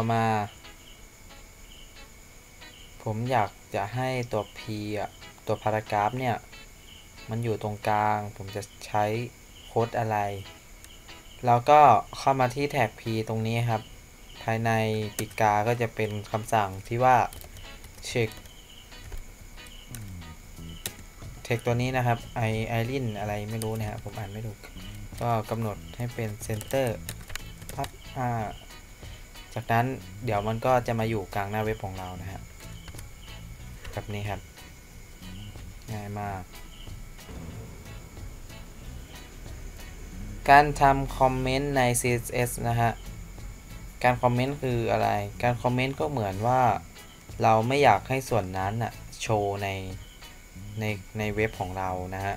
ต่อมา ผมอยากจะให้ตัว P อะ ตัวพารากราฟเนี่ย มันอยู่ตรงกลาง ผมจะใช้โค้ดอะไร แล้วก็เข้ามาที่แท็ก P ตรงนี้ครับ ภายในปีกาก็จะเป็นคำสั่งที่ว่า check เทคตัวนี้นะครับไอไอรินอะไรไม่รู้นะฮะผมอ่านไม่ถูก ก็กำหนดให้เป็นเซนเตอร์พับอ่า จากนั้นเดี๋ยวมันก็จะมาอยู่กลางหน้าเว็บของเรานะฮะแบบนี้ครับ ง่ายมาก การทำคอมเมนต์ใน CSS นะฮะ การคอมเมนต์คืออะไร การคอมเมนต์ก็เหมือนว่าเราไม่อยากให้ส่วนนั้นอะโชว์ในในในเว็บของเรานะฮะ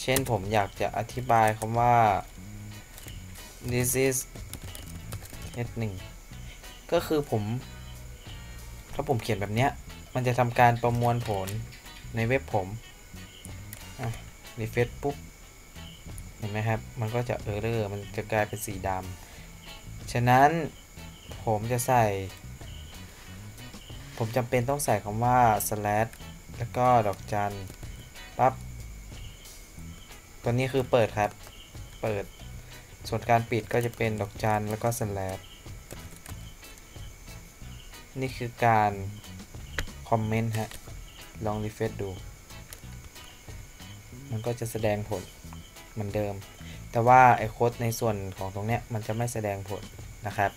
เช่นผมอยากจะอธิบายคำว่า this is h1 ก็คือผม ถ้าผมเขียนแบบเนี้ย มันจะทำการประมวลผลในเว็บผมอะรีเฟซปุ๊บ เห็นไหมครับ มันก็จะเออร์เรอร์มันจะกลายเป็นสีดำฉะนั้นผมจะใส่ ผมจำเป็นต้องใส่คำว่า slash แล้วก็ดอกจันปั๊บตัวนี้คือเปิดครับ เปิด ส่วนการปิดก็จะเป็นดอกจันแล้วก็สแลบนี่คือการคอมเมนต์ฮะ ลองรีเฟซดู มันก็จะแสดงผลเหมือนเดิม แต่ว่าไอโค้ดในส่วนของตรงเนี้ยมันจะไม่แสดงผลนะครับ